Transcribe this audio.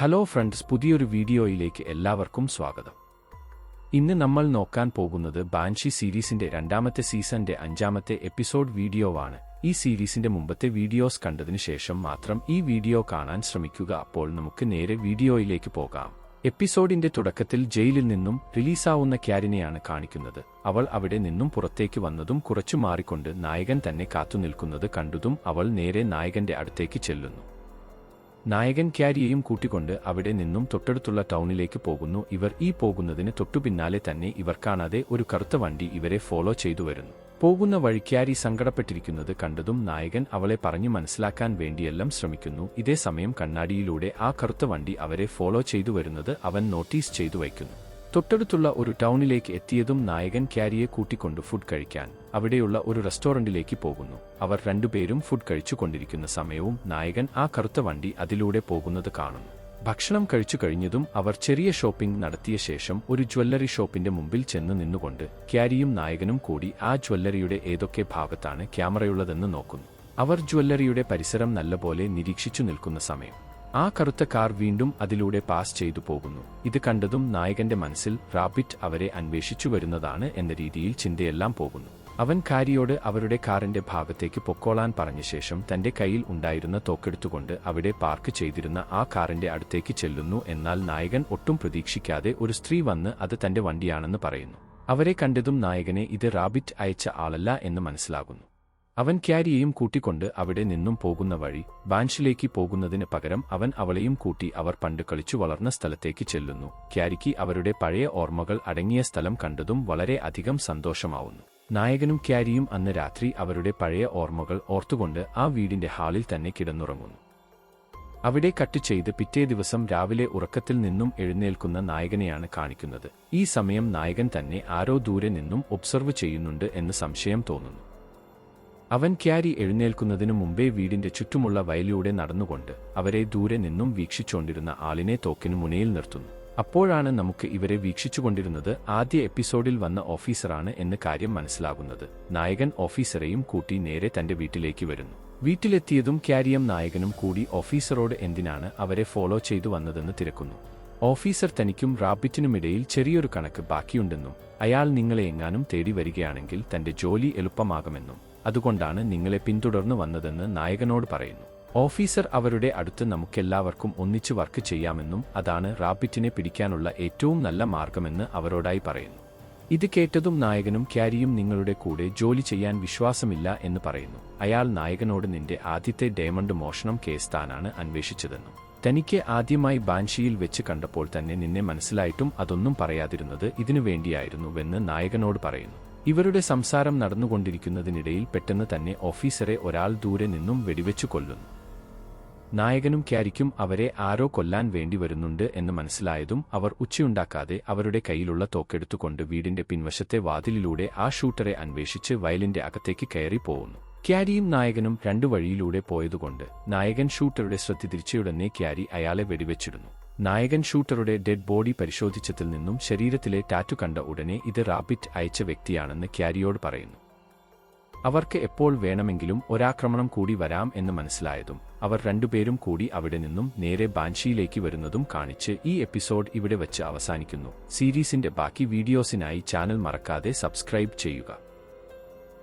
Hello friends പുതിയൊരു വീഡിയോയിലേക്ക് എല്ലാവർക്കും സ്വാഗതം. ഇന്ന് നമ്മൾ നോക്കാൻ പോകുന്നത് ബാൻഷി സീരീസിന്റെ രണ്ടാമത്തെ സീസന്റെ അഞ്ചാമത്തെ എപ്പിസോഡ് വീഡിയോ ആണ് ഈ സീരീസിന്റെ മുമ്പത്തെ വീഡിയോസ് കണ്ടതിന് ശേഷം മാത്രം ഈ വീഡിയോ കാണാൻ ശ്രമിക്കുക. അപ്പോൾ നമുക്ക് നേരെ വീഡിയോയിലേക്ക് പോകാം. എപ്പിസോഡിന്റെ തുടക്കത്തിൽ ജയിലിൽ നിന്നും റിലീസാവുന്ന ക്യാരിനെയാണ് കാണിക്കുന്നത്. അവൾ അവിടെ നിന്നും പുറത്തേക്ക് വന്നതും കുറച്ചു മാറിക്കൊണ്ട് നായകൻ തന്നെ കാത്തുനിൽക്കുന്നത് കണ്ടതും അവൾ നേരെ നായകന്റെ അടുത്തേക്ക് ചെല്ലുന്നു. നായകൻ ക്യാരിയെയും കൂട്ടിക്കൊണ്ട് അവിടെ നിന്നും തൊട്ടടുത്തുള്ള ടൗണിലേക്ക് പോകുന്നു. ഇവർ ഈ പോകുന്നതിന് തൊട്ടുപിന്നാലെ തന്നെ ഇവർ കാണാതെ ഒരു കറുത്ത വണ്ടി ഇവരെ ഫോളോ ചെയ്തു വരുന്നു. പോകുന്ന വഴി ക്യാരി സങ്കടപ്പെട്ടിരിക്കുന്നത് കണ്ടതും നായകൻ അവളെ പറഞ്ഞു മനസ്സിലാക്കാൻ വേണ്ടിയെല്ലാം ശ്രമിക്കുന്നു. ഇതേ സമയം കണ്ണാടിയിലൂടെ ആ കറുത്ത വണ്ടി അവരെ ഫോളോ ചെയ്തു വരുന്നത് അവൻ നോട്ടീസ് ചെയ്തു വയ്ക്കുന്നു. തൊട്ടടുത്തുള്ള ഒരു ടൗണിലേക്ക് എത്തിയതും നായകൻ ക്യാരിയെ കൂട്ടിക്കൊണ്ട് ഫുഡ് കഴിക്കാൻ അവിടെയുള്ള ഒരു റെസ്റ്റോറന്റിലേക്ക് പോകുന്നു. അവർ രണ്ടുപേരും ഫുഡ് കഴിച്ചുകൊണ്ടിരിക്കുന്ന സമയവും നായകൻ ആ കറുത്ത വണ്ടി അതിലൂടെ പോകുന്നത് കാണുന്നു. ഭക്ഷണം കഴിച്ചു കഴിഞ്ഞതും അവർ ചെറിയ ഷോപ്പിംഗ് നടത്തിയ ശേഷം ഒരു ജ്വല്ലറി ഷോപ്പിന്റെ മുമ്പിൽ ചെന്ന് നിന്നുകൊണ്ട് ക്യാരിയും നായകനും കൂടി ആ ജ്വല്ലറിയുടെ ഏതൊക്കെ ഭാഗത്താണ് ക്യാമറയുള്ളതെന്ന് നോക്കുന്നു. അവർ ജ്വല്ലറിയുടെ പരിസരം നല്ലപോലെ നിരീക്ഷിച്ചു നിൽക്കുന്ന സമയം. ആ കറുത്ത കാർ വീണ്ടും അതിലൂടെ പാസ് ചെയ്തു പോകുന്നു. ഇത് കണ്ടതും നായകന്റെ മനസ്സിൽ റാബിറ്റ് അവരെ അന്വേഷിച്ചു വരുന്നതാണ് എന്ന രീതിയിൽ ചിന്തയെല്ലാം പോകുന്നു. അവൻ കാരിയോട് അവരുടെ കാറിന്റെ ഭാഗത്തേക്ക് പൊക്കോളാൻ പറഞ്ഞ ശേഷം തന്റെ കയ്യിൽ ഉണ്ടായിരുന്ന തോക്കെടുത്തുകൊണ്ട് അവിടെ പാർക്ക് ചെയ്തിരുന്ന ആ കാറിന്റെ അടുത്തേക്ക് ചെല്ലുന്നു എന്നാൽ നായകൻ ഒട്ടും പ്രതീക്ഷിക്കാതെ ഒരു സ്ത്രീ വന്ന് അത് തന്റെ വണ്ടിയാണെന്ന് പറയുന്നു. അവരെ കണ്ടതും നായകനെ ഇത് റാബിറ്റ് അയച്ച ആളല്ല എന്ന് മനസ്സിലാകുന്നു. അവൻ ക്യാരിയെയും കൂട്ടിക്കൊണ്ട് അവിടെ നിന്നും പോകുന്ന വഴി ബാൻഷിലേക്ക് പോകുന്നതിന് പകരം അവൻ അവളെയും കൂട്ടി അവർ പണ്ട് കളിച്ചു വളർന്ന സ്ഥലത്തേക്ക് ചെല്ലുന്നു. ക്യാരിക്ക് അവരുടെ പഴയ ഓർമ്മകൾ അടങ്ങിയ സ്ഥലം കണ്ടതും വളരെ അധികം സന്തോഷമാവുന്നു. നായകനും ക്യാരിയും അന്ന് രാത്രി അവരുടെ പഴയ ഓർമ്മകൾ ഓർത്തുകൊണ്ട് ആ വീടിന്റെ ഹാളിൽ തന്നെ കിടന്നുറങ്ങുന്നു. അവിടെ കട്ട് ചെയ്ത് പിറ്റേ ദിവസം രാവിലെ ഉറക്കത്തിൽ നിന്നും എഴുന്നേൽക്കുന്ന നായകനെയാണ് കാണിക്കുന്നത്. ഈ സമയം നായകൻ തന്നെ ആരോ ദൂരെ നിന്നും ഒബ്സർവ് ചെയ്യുന്നുണ്ട് എന്ന് സംശയം തോന്നുന്നു. അവൻ ക്യാരി എഴുന്നേൽക്കുന്നതിനു മുമ്പേ വീടിന്റെ ചുറ്റുമുള്ള വയലിലൂടെ നടന്നുകൊണ്ട് അവരെ ദൂരെ നിന്നും വീക്ഷിച്ചുകൊണ്ടിരുന്ന ആളിനെ തോക്കിനു മുനയിൽ നിർത്തുന്നു. അപ്പോഴാണ് നമുക്ക് ഇവരെ വീക്ഷിച്ചുകൊണ്ടിരുന്നത് ആദ്യ എപ്പിസോഡിൽ വന്ന ഓഫീസറാണ് എന്ന് കാര്യം മനസ്സിലാകുന്നത്. നായകൻ ഓഫീസറെയും കൂട്ടി നേരെ തന്റെ വീട്ടിലേക്ക് വരുന്നു. വീട്ടിലെത്തിയതും ക്യാരിയം നായകനും കൂടി ഓഫീസറോട് എന്തിനാണ് അവരെ ഫോളോ ചെയ്തു വന്നതെന്ന് തിരക്കുന്നു. ഓഫീസർ തനിക്കും റാബിറ്റിനുമിടയിൽ ചെറിയൊരു കണക്ക് ബാക്കിയുണ്ടെന്നും അയാൾ നിങ്ങളെ എങ്ങാനും തേടി വരികയാണെങ്കിൽ തന്റെ ജോലി എളുപ്പമാകുമെന്നും. അതുകൊണ്ടാണ് നിങ്ങളെ പിന്തുടർന്നു വന്നതെന്ന് നായകനോട് പറയുന്നു. ഓഫീസർ അവരുടെ അടുത്ത് നമുക്കെല്ലാവർക്കും ഒന്നിച്ചു വർക്ക് ചെയ്യാമെന്നും അതാണ് റാബിറ്റിനെ പിടിക്കാനുള്ള ഏറ്റവും നല്ല മാർഗമെന്ന് അവരോടായി പറയുന്നു. ഇത് കേട്ടതും നായകനും ക്യാരിയും നിങ്ങളുടെ കൂടെ ജോലി ചെയ്യാൻ വിശ്വാസമില്ല എന്ന് പറയുന്നു. അയാൾ നായകനോട് നിന്റെ ആദ്യത്തെ ഡയമണ്ട് മോഷണം കേസ് താനാണ് അന്വേഷിച്ചതെന്നും തനിക്ക് ആദ്യമായി ബാൻഷിയിൽ വെച്ച് കണ്ടപ്പോൾ തന്നെ നിന്നെ മനസ്സിലായിട്ടും അതൊന്നും പറയാതിരുന്നത് ഇതിനു വേണ്ടിയായിരുന്നുവെന്ന് നായകനോട് പറയുന്നു. ഇവരുടെ സംസാരം നടന്നുകൊണ്ടിരിക്കുന്നതിനിടയിൽ പെട്ടെന്ന് തന്നെ ഓഫീസറെ ഒരാൾ ദൂരെ നിന്നും വെടിവെച്ചു കൊല്ലുന്നു. നായകനും ക്യാരിക്കും അവരെ ആരോ കൊല്ലാൻ വേണ്ടി വരുന്നുണ്ട് എന്ന് മനസ്സിലായതും അവർ ഉച്ചയുണ്ടാക്കാതെ അവരുടെ കയ്യിലുള്ള തോക്കെടുത്തുകൊണ്ട് വീടിന്റെ പിൻവശത്തെ വാതിലിലൂടെ ആ ഷൂട്ടറെ അന്വേഷിച്ച് വയലിന്റെ അകത്തേക്ക് കയറി പോകുന്നു ക്യാരിയും നായകനും രണ്ടു വഴിയിലൂടെ പോയതുകൊണ്ട് നായകൻ ഷൂട്ടറുടെ ശ്രദ്ധ തിരിച്ചയുടനെ ക്യാരി അയാളെ വെടിവെച്ചിടുന്നു. നായകൻ ഷൂട്ടറുടെ ഡെഡ് ബോഡി പരിശോധിച്ചതിൽ നിന്നും ശരീരത്തിലെ ടാറ്റു കണ്ട ഉടനെ ഇത് റാബിറ്റ് അയച്ച വ്യക്തിയാണെന്ന് ക്യാരിയോട് പറയുന്നു. അവർക്ക് എപ്പോൾ വേണമെങ്കിലും ഒരാക്രമണം കൂടി വരാം എന്ന് മനസ്സിലായതും അവർ രണ്ടുപേരും കൂടി അവിടെ നിന്നും നേരെ ബാൻഷിയിലേക്ക് വരുന്നതും കാണിച്ച് ഈ എപ്പിസോഡ് ഇവിടെ വച്ച് അവസാനിക്കുന്നു. സീരീസിന്റെ ബാക്കി വീഡിയോസിനായി ചാനൽ മറക്കാതെ സബ്സ്ക്രൈബ് ചെയ്യുക.